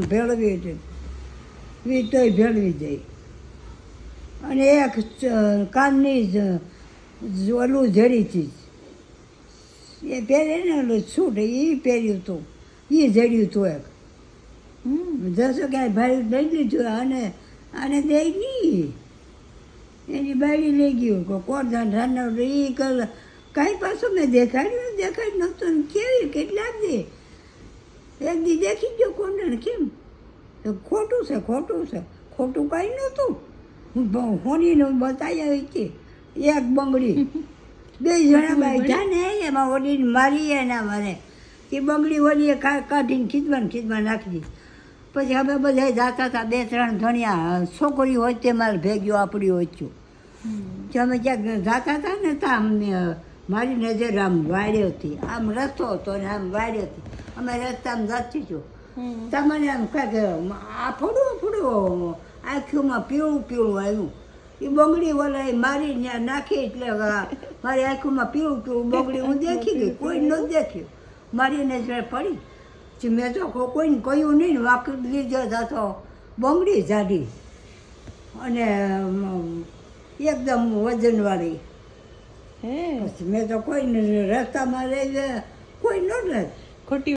ભેળવી હતી વી તોય ભેળવી દઈ અને એક કાનની જ- જ ઓલું જડીથી એ પહેરે ને છૂટ, એ પહેર્યું હતું એ જડ્યું હતું એક. જશો ક્યાંય ભાઈ લઈ લીધું અને આને દે. નહીં એની બાળી લઈ ગયું. કે, કોરધાન જાણ એ કર, કાંઈ પાછું મેં દેખાડ્યું દેખાડ્યું નહોતું કેવી, કેટલા દે? એક દી દેખી ગયો કોણ કેમ? ખોટું છે ખોટું છે. ખોટું કાંઈ નહોતું. હું હોનીને બતાવી આવી કે એક બંગડી. બે જણા બેઠા ને એમાં ઓડીને મારી એના મારે એ બંગડી ઓડીએ કાઢીને ખીચમાં ખીચમાં નાખી દીધી. પછી અમે બધા જાતા હતા બે ત્રણ ધણિયા છોકરી હોય તે મારે ભેગ્યો આપણી કે અમે ક્યાંક જાતા હતા ને તો આમ મારી નજર આમ વાળ્યો હતી. આમ રસ્તો હતો ને આમ વાળ્યો હતી. અમે રસ્તામાં જાતી છું. તમને આમ કાંઈક આ ફોડું ફોડું. આંખોમાં પીળું પીળું આવ્યું. એ બંગડી ઓલા મારી ત્યાં નાખી એટલે મારી આંખોમાં પીળું પીળું બંગડી હું દેખી ગઈ. કોઈ ન દેખ્યું. મારી નજરે પડી. જે મેં તો કો- કોઈને કહ્યું નહીં ને વાકડ લીધો હતા તો બંગડી જાડી. અને એકદમ વજનવાળી. હે. મેં તો કોઈને રસ્તામાં રહી કોઈ ન રહે ખોટી